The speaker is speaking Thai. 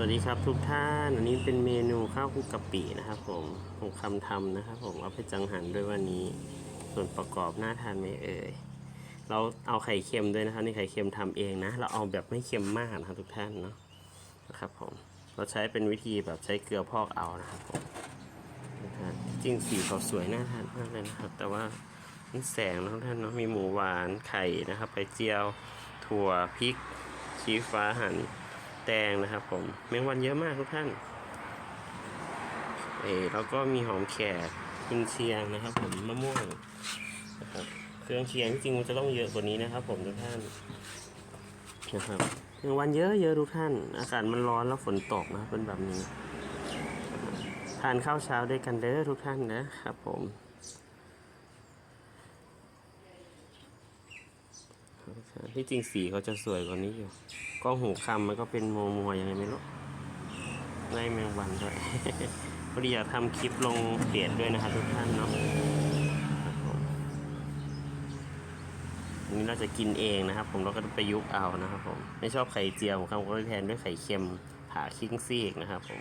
วัสดีครับทุกท่าน อันนี้เป็นเมนูข้าวคลุกกะปินะครับผมผมคำทำนะครับผมเอาไปจังหันด้วยวันนี้ ส่วนประกอบน่าทานไหมเอ่ย เราเอาไข่เค็มด้วยนะครับนี่ไข่เค็มทำเองนะ เราเอาแบบไม่เค็มมากนะครับทุกท่านเนาะนะครับผม เราใช้เป็นวิธีแบบใช้เกลือพอกเอานะครับผมนะฮะจริงสีเขาสวยน่าทานมากเลยนะครับ แต่ว่าแสงนะทุกท่านเนาะมีหมูหวานไข่นะครับ ไปเจียวถั่วพริกชี้ฟ้าหั่น แตงนะครับผมแมงวันเยอะมากทุกท่านเออแล้วก็มีหอมแขกกุนเชียงนะครับ ผมมะม่วงนะครับเครื่องเคียงจริงมันจะต้องเยอะกว่านี้นะครับ ผมทุกท่านนะครับแมงวันเยอะเยอะทุกท่าน อากาศมันร้อนแล้วฝนตกนะเป็นแบบนี้ ทานข้าวเช้าด้วยกันเด้อทุกท่านนะครับ ผมที่จริงสีเขาจะสวยกว่านี้อยู่ ก็หูคำมันก็เป็นมัวมัวยังไงไม่รู้ไล่แมงวันด้วยพอดีอยากทำคลิปลงเพจด้วยนะครับทุกท่านเนาะครับผมอันนี้เราจะกินเองนะครับ ผมเราก็ไปยุกเอานะครับผมไม่ชอบไข่เจียวผมก็เลยแทนด้วยไข่เค็มผ่าคิ้งซีกนะครับผม